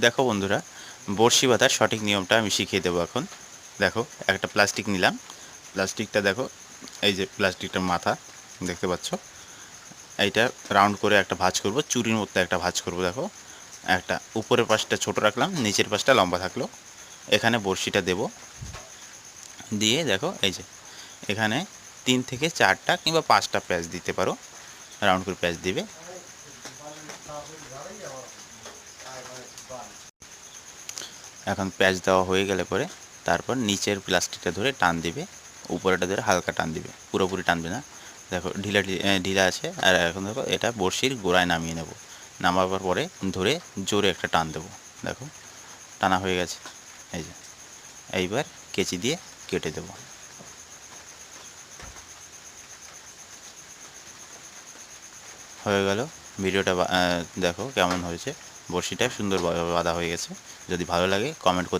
দেখো বন্ধুরা, বড়শি বাঁধার সঠিক নিয়মটা আমি শিখিয়ে দেবো এখন। দেখো, একটা প্লাস্টিক নিলাম। প্লাস্টিকটা দেখো, এই যে প্লাস্টিকটার মাথা, দেখতে পাচ্ছ? এইটা রাউন্ড করে একটা ভাঁজ করব, চুরির মতো একটা ভাঁজ করব, দেখো। একটা উপরের পাশটা ছোট রাখলাম, নিচের পাশটা লম্বা থাকল। এখানে বড়শিটা দেব। দিয়ে দেখো, এই যে, এখানে তিন থেকে চারটা কিংবা পাঁচটা প্যাঁচ দিতে পারো। রাউন্ড করে প্যাঁচ দিবে। এখন প্যাচ দেওয়া হয়ে গেলে পরে তারপর নিচের প্লাস্টিকটা ধরে টান দিবে উপরেটা ধরে হালকা টান দিবে, পুরোপুরি টানবে না। দেখো ঢিলা ঢিলা আছে, আর এখন দেখো এটা বড়শির গোড়ায় নামিয়ে নেব। নামাবার পরে ধরে জোরে একটা টান দেবো। দেখো, টানা হয়ে গেছে। এই যে, এইবার কেচি দিয়ে কেটে দেবো। হয়ে গেল, ভিডিওটা দেখো কেমন হয়েছে। বড়শিটা সুন্দর বাঁধা হয়ে গেছে। যদি ভালো লাগে কমেন্ট করতে